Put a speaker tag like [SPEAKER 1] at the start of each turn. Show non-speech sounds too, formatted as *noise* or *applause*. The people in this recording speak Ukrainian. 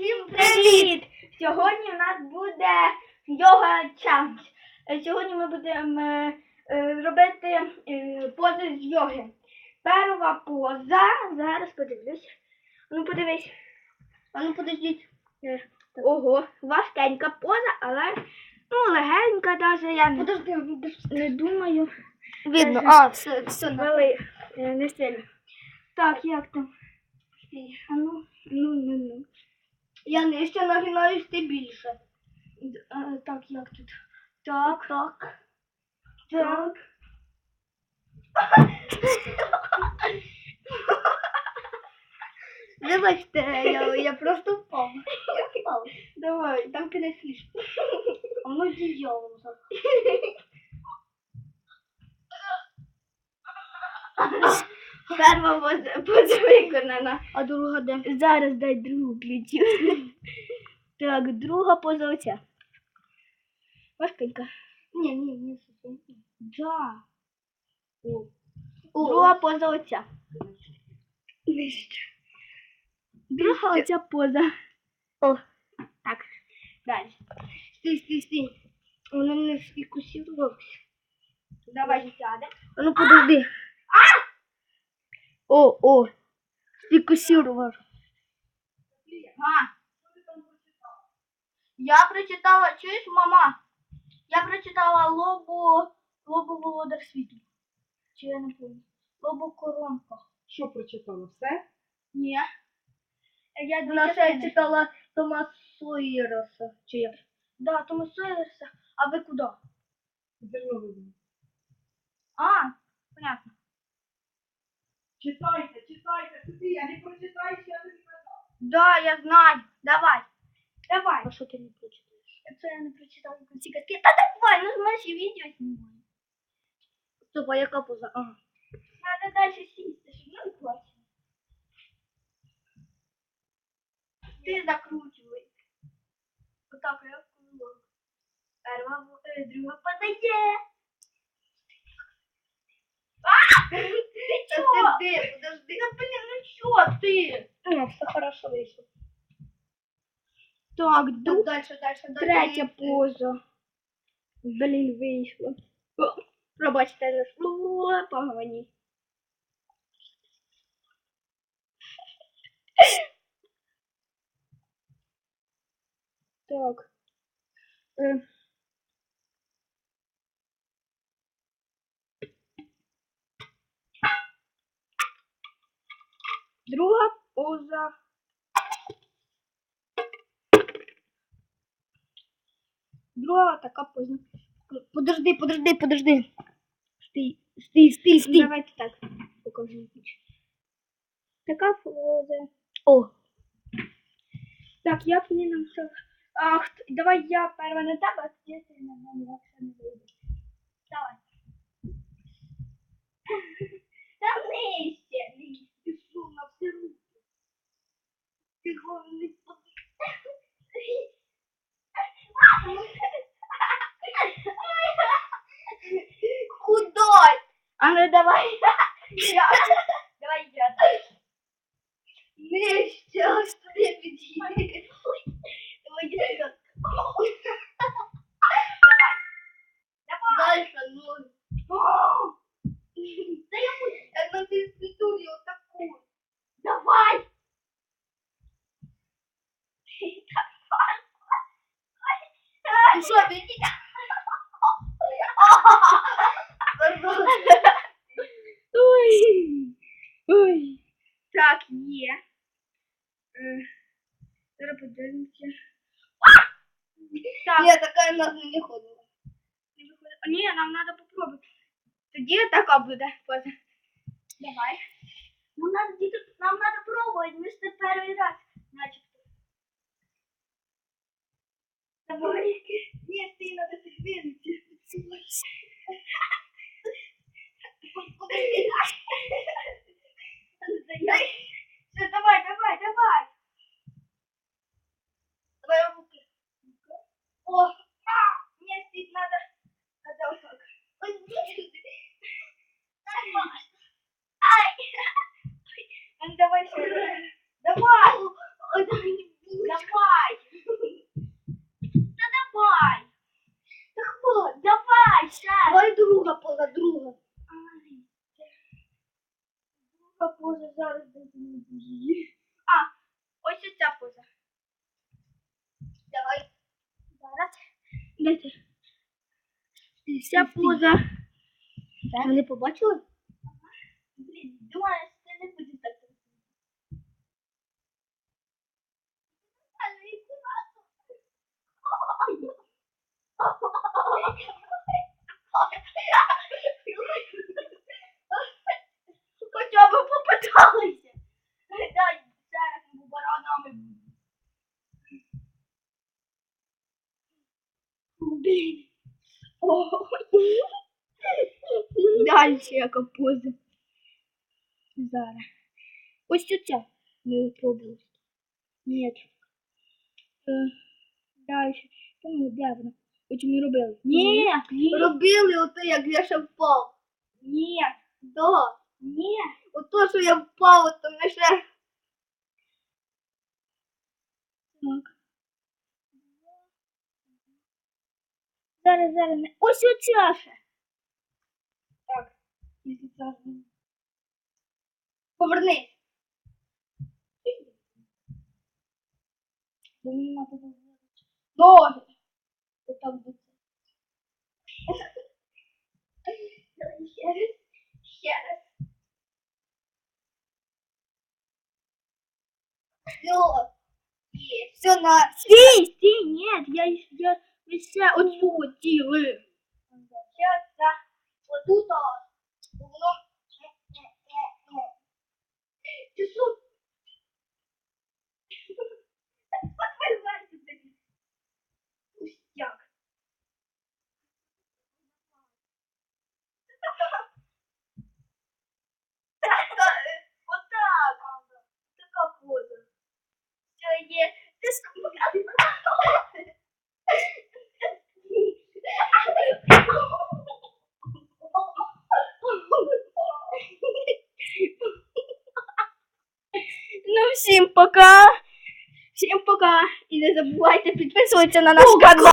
[SPEAKER 1] Всім привіт! Сьогодні у нас буде йога чалендж. Е, Сьогодні ми будемо е, е, робити пози з йоги. Перша поза. Зараз подивлюсь. Ну подивись. А ну подождіть. Ого, важкенька поза, але ну легенька даже, я не,
[SPEAKER 2] Подожди,
[SPEAKER 1] не думаю.
[SPEAKER 2] видно. А, все, все,
[SPEAKER 1] Вели, не сильно. Так, як там? А ну, ну, ну, ну.
[SPEAKER 2] Я нижче нагинаюсь, ти більше.
[SPEAKER 1] Так, як тут? Так, так. Так. *laughs*
[SPEAKER 2] Вибачте, я, я просто впав. Я впав.
[SPEAKER 1] Давай.
[SPEAKER 2] Там слишком. *laughs* А воно діяло зараз.
[SPEAKER 1] Перша виконана.
[SPEAKER 2] А друга де?
[SPEAKER 1] Зараз дай другу ключу. *laughs* Так, друга поза оця. Важкенька.
[SPEAKER 2] Ні, ні, ні.
[SPEAKER 1] Да.
[SPEAKER 2] О.
[SPEAKER 1] Друга поза оця. Друга оця поза.
[SPEAKER 2] О.
[SPEAKER 1] Так, далі.
[SPEAKER 2] Стій, стій, стій. Воно мене сфікусувалося.
[SPEAKER 1] Давай сяде.
[SPEAKER 2] А ну подожди. О, о. Сфікусував.
[SPEAKER 1] А. Я прочитала, чуєш, мама? Я прочитала лобу, лобу володар світу. Чи я не помню? Лобу коронка.
[SPEAKER 3] Що прочитала? Все?
[SPEAKER 1] Ні. Я дві
[SPEAKER 2] читала Тома Сойерса. Чи як?
[SPEAKER 1] Да, Тому Сойерса. А ви куди?
[SPEAKER 3] Зерновидно.
[SPEAKER 1] А, понятно.
[SPEAKER 3] Читайте, читайте, Софія, не прочитай, що я тобі казав.
[SPEAKER 1] Да, я знаю. Давай. Давай.
[SPEAKER 2] А що ти не прочитаєш?
[SPEAKER 1] Це я не прочитала ці казки. Та давай, ну ж ми ще відео знімаємо.
[SPEAKER 2] Стоп, а яка поза? Ага.
[SPEAKER 1] Надо дальше сісти, щоб не класно. Ти закручивай. Отак я вкрутила. Перша, е, друга подає.
[SPEAKER 2] Подожди, подожди.
[SPEAKER 1] Та блін, ну що ти?
[SPEAKER 2] Ну, все хорошо вийшло.
[SPEAKER 1] Так,
[SPEAKER 2] Так,
[SPEAKER 1] друг,
[SPEAKER 2] дальше, дальше, дальше.
[SPEAKER 1] третя поза. Блін, вийшло. Пробачте за слово, погані. Так. Друга поза. Друга така поза.
[SPEAKER 2] Подожди, подожди, подожди. Стій, стій, стій, стій.
[SPEAKER 1] Давайте так.
[SPEAKER 2] Покажи.
[SPEAKER 1] Така поза.
[SPEAKER 2] О,
[SPEAKER 1] Так, мені нам все. Ах, давай я перша на тебе, а тоді ти на мене якщо не вийде. Давай. Та нижче, нижче.
[SPEAKER 2] ти що, на всі руки? Головне не
[SPEAKER 1] Худой. А ну Давай *laughs*
[SPEAKER 2] Ну що, підійде?
[SPEAKER 1] Ой. Ой. Так, є. Е, Зараз подивимося. Так,
[SPEAKER 2] Ні, така в нас не виходила.
[SPEAKER 1] не виходить. А, Ні, нам треба попробувати. Тоді така буде поза. Давай. Ну, нам, діти- нам треба пробувати, ми ж це перший раз, начебто. Давай. sequence. Її. А, ось і ця поза.
[SPEAKER 2] Давай.
[SPEAKER 1] Зараз. Дайте. Ця поза.
[SPEAKER 2] Вони побачили?
[SPEAKER 1] Блін, думаю, це не буде так. Хоча б попиталися. Дай зараз ми баранами. Ой. Далі яка поза. Зараз. Ось ця. Ми пробували. Ні. Е, Далі. Тому де вона? Ось ми робили. Ні.
[SPEAKER 2] Робили ото, як я ще впав.
[SPEAKER 1] Ні.
[SPEAKER 2] Да.
[SPEAKER 1] Ні.
[SPEAKER 2] Ото, що я впав, то ми ще...
[SPEAKER 1] Так. Зараз, зараз. не- Ось оця ще.
[SPEAKER 2] Так.
[SPEAKER 1] Ось оця ще.
[SPEAKER 2] Повернись.
[SPEAKER 1] Бо мені треба було.
[SPEAKER 2] Ноги.
[SPEAKER 1] Отак буде. Ще раз. Ще раз.
[SPEAKER 2] Все. Все на...
[SPEAKER 1] Стій, стій, ні, я, я, ви ще оцю хотіли.
[SPEAKER 2] Сейчас, да. Вот тут, а, воно...
[SPEAKER 1] Ти що? Подвигайся тобі. Пустяк. Отак. Така поза. Все є. Ти Ну, всім пока. Всім пока. І не забувайте підписуватися на наш канал.